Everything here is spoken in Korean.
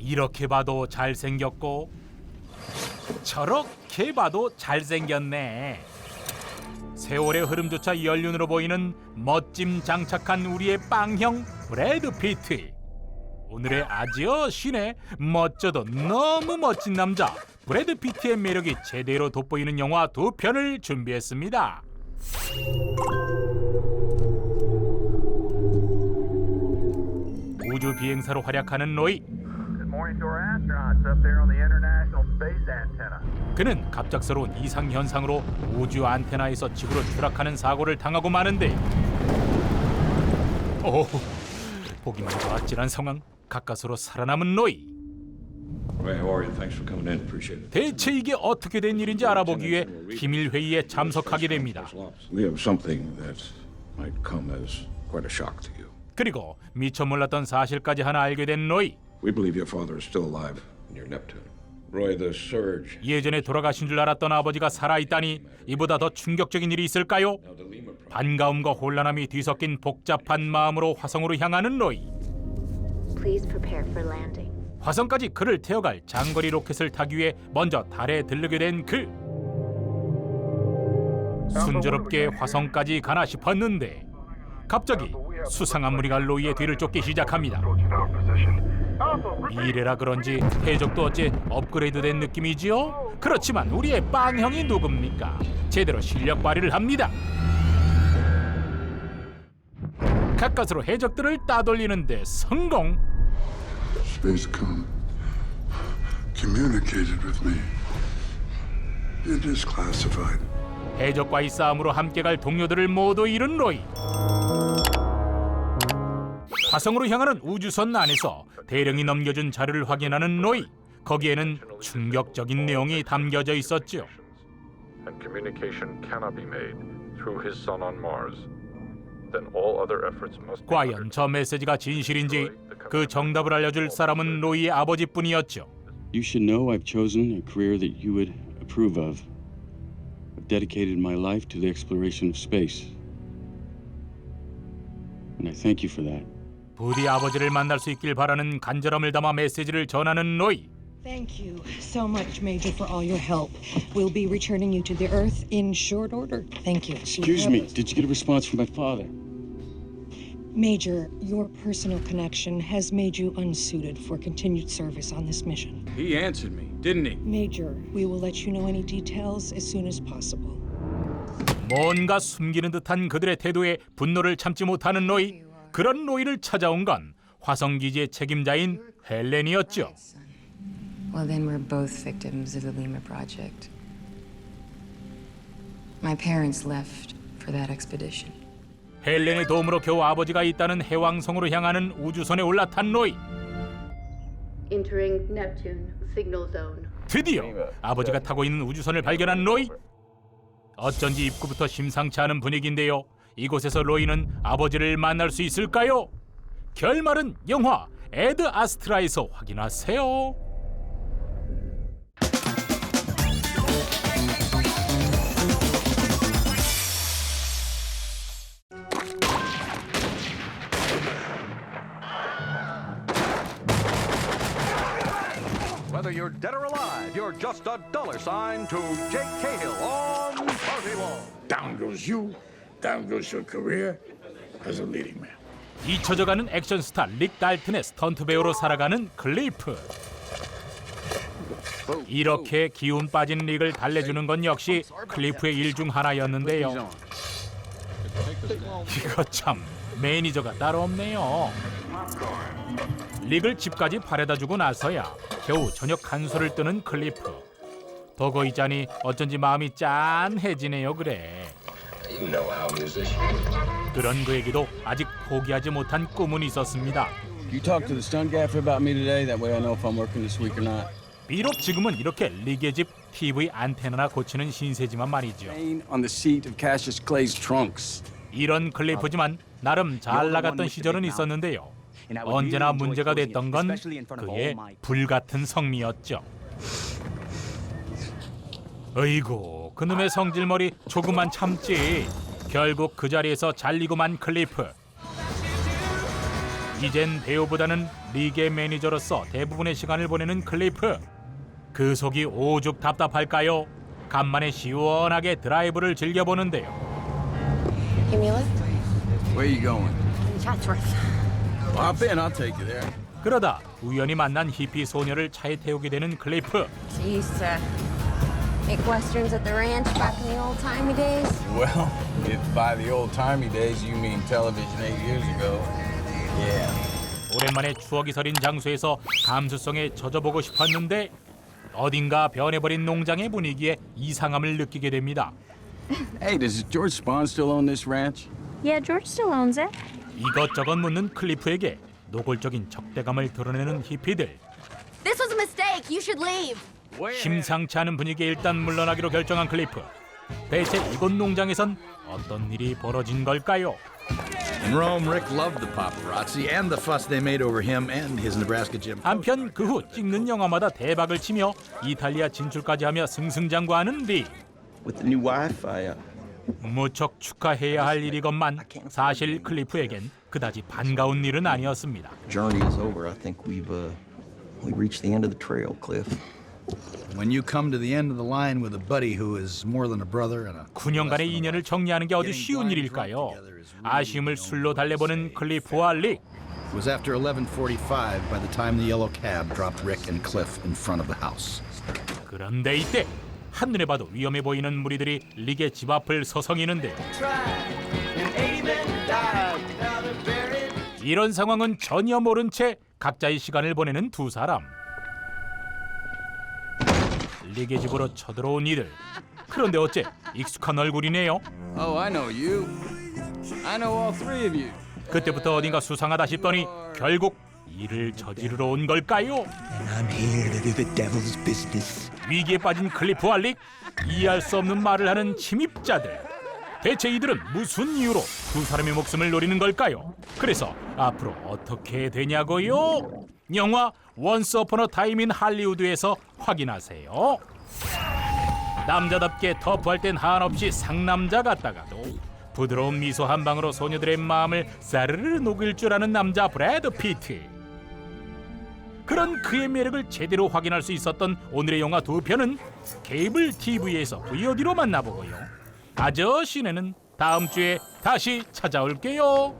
이렇게 봐도 잘생겼고 저렇게 봐도 잘생겼네. 세월의 흐름조차 연륜으로 보이는 멋짐 장착한 우리의 빵형 브래드 피트. 오늘의 아지어 신의 멋져도 너무 멋진 남자 브래드 피트의 매력이 제대로 돋보이는 영화 두 편을 준비했습니다. 우주 비행사로 활약하는 로이. 그는 갑작스러운 이상 현상으로 우주 안테나에서 지구로 추락하는 사고를 당하고 마는데. 오, 보기만 해도 아찔한 상황. 가까스로 살아남은 로이. 대체 이게 어떻게 된 일인지 알아보기 위해 기밀 회의에 참석하게 됩니다. 그리고 미처 몰랐던 사실까지 하나 알게 된 로이. We believe your father is still alive near Neptune. Roy, the surge. 예전에 돌아가신 줄 알았던 아버지가 살아있다니 이보다 더 충격적인 일이 있을까요? 반가움과 혼란함이 뒤섞인 복잡한 마음으로 화성으로 향하는 로이. Please prepare for landing. 화성까지 그를 태워갈 장거리 로켓을 타기 위해 먼저 달에 들르게 된 그. 순조롭게 화성까지 가나 싶었는데 갑자기 수상한 무리가 로이의 뒤를 쫓기 시작합니다. 이래라 그런지 해적도 어째 업그레이드된 느낌이지요? 그렇지만 우리의 빵형이 누굽니까? 제대로 실력 발휘를 합니다. 가까스로 해적들을 따돌리는데 성공. Spacecom communicated with me. It is classified. 해적과의 싸움으로 함께 갈 동료들을 모두 잃은 로이. 화성으로 향하는 우주선 안에서 대령이 넘겨준 자료를 확인하는 로이. 거기에는 충격적인 내용이 담겨져 있었죠. and communication cannot be made through his son on Mars, then all other efforts must be 과연 저 메시지가 진실인지 그 정답을 알려줄 사람은 로이의 아버지뿐이었죠. You should know I've chosen a career that you would approve of. I've dedicated my life to the exploration of space. And I thank you for that. 부디 아버지를 만날 수 있길 바라는 간절함을 담아 메시지를 전하는 로이. Thank you so much, Major, for all your help. We'll be returning you to the Earth in short order. Thank you. Excuse me, did you get a response from my father? Major, your personal connection has made you unsuited for continued service on this mission. He answered me, didn't he? Major, we will let you know any details as soon as possible. 뭔가 숨기는 듯한 그들의 태도에 분노를 참지 못하는 로이. 그런 로이를 찾아온 건 화성 기지의 책임자인 헬렌이었죠. Well, then we're both victims of the Lima Project. My parents left for that expedition. 헬렌의 도움으로 겨우 아버지가 있다는 해왕성으로 향하는 우주선에 올라탄 로이. Entering Neptune signal zone. 드디어 아버지가 타고 있는 우주선을 발견한 로이. 어쩐지 입구부터 심상치 않은 분위기인데요. 이곳에서 로이는 아버지를 만날 수 있을까요? 결말은 영화 에드 아스트라에서 확인하세요. Whether you're dead or alive, you're just a dollar sign to Jake Cahill on Party Law. Down goes you. Down goes as a leading man. 잊혀져가는 액션 스타 릭 달튼의 스턴트 배우로 살아가는 클리프. 이렇게 기운 빠진 릭을 달래주는 건 역시 클리프의 일 중 하나였는데요. 이거 참 매니저가 따로 없네요. 릭을 집까지 바래다 주고 나서야 겨우 저녁 간소를 뜨는 클리프. 보고 있자니 어쩐지 마음이 짠해지네요 그래. 그런 그에게도 아직 포기하지 못한 꿈은 있었습니다. You talk to the stunt gaffer about me today. That way I know if I'm working this week or not. 비록 지금은 이렇게 릭의 집 TV 안테나나 고치는 신세지만 말이죠. Pain on the seat of Cassius Clay's trunks. 이런 클리프지만 나름 잘 나갔던 시절은 있었는데요. 언제나 문제가 됐던 건 그의 불같은 성미였죠. 어이구 그놈의 성질머리 조금만 참지. 결국 그 자리에서 잘리고만 클리프. 이젠 배우보다는 리게 매니저로서 대부분의 시간을 보내는 클리프. 그 속이 오죽 답답할까요? 간만에 시원하게 드라이브를 즐겨보는데요. Where you going? Chatsworth. Hop in, I'll take you there. 그러다 우연히 만난 히피 소녀를 차에 태우게 되는 클리프. She used to make westerns at the ranch back in the old timey days. Well, if by the old timey days you mean television eight years ago, yeah. 오랜만에 추억이 서린 장소에서 감수성에 젖어보고 싶었는데 어딘가 변해버린 농장의 분위기에 이상함을 느끼게 됩니다. Hey, does George Spawn still own this ranch? Yeah, George still owns it. 이것저것 묻는 클리프에게 노골적인 적대감을 드러내는 히피들. This was a mistake. You should leave. 심상치 않은 분위기에 일단 물러나기로 결정한 클리프. 대체 이곳 농장에선 어떤 일이 벌어진 걸까요? In Rome, Rick loved the paparazzi and the fuss they made over him and his Nebraska Jim. 한편 그 후 찍는 영화마다 대박을 치며 이탈리아 진출까지 하며 승승장구하는 리. With the new wife, I uh, 무척 축하해야 할 일이건만 사실 클리프에겐 그다지 반가운 일은 아니었습니다. journey is over. I think we've uh, we reached the end of the trail, Cliff. When you come to the end of the line with a buddy who is more than a brother and a 9년간의 인연을 정리하는 게 어디 쉬운 일일까요? 아쉬움을 술로 달래보는 클리프와 릭. It was after 11:45 by the time the yellow cab dropped Rick and Cliff in front of the house. 그런데 이때 한눈에 봐도 위험해 보이는 무리들이 릭의 집 앞을 서성이는데요. 이런 상황은 전혀 모른 채 각자의 시간을 보내는 두 사람. 릭의 집으로 쳐들어온 이들. 그런데 어째 익숙한 얼굴이네요. Oh, I know you. I know all three of you. 그때부터 어딘가 수상하다 싶더니 결국 일을 저지르러 온 걸까요? I'm here to do the devil's business. 위기에 빠진 클리프와 릭 이해할 수 없는 말을 하는 침입자들 대체 이들은 무슨 이유로 두 사람의 목숨을 노리는 걸까요? 그래서 앞으로 어떻게 되냐고요? 영화 원스 어퍼너 타임 인 할리우드에서 확인하세요 남자답게 터프할 땐 한없이 상남자 같다가도 부드러운 미소 한 방으로 소녀들의 마음을 사르르 녹일 줄 아는 남자 브래드 피트 그런 그의 매력을 제대로 확인할 수 있었던 오늘의 영화 두 편은 케이블 TV에서 VOD로 만나보고요. 아저씨네는 다음 주에 다시 찾아올게요.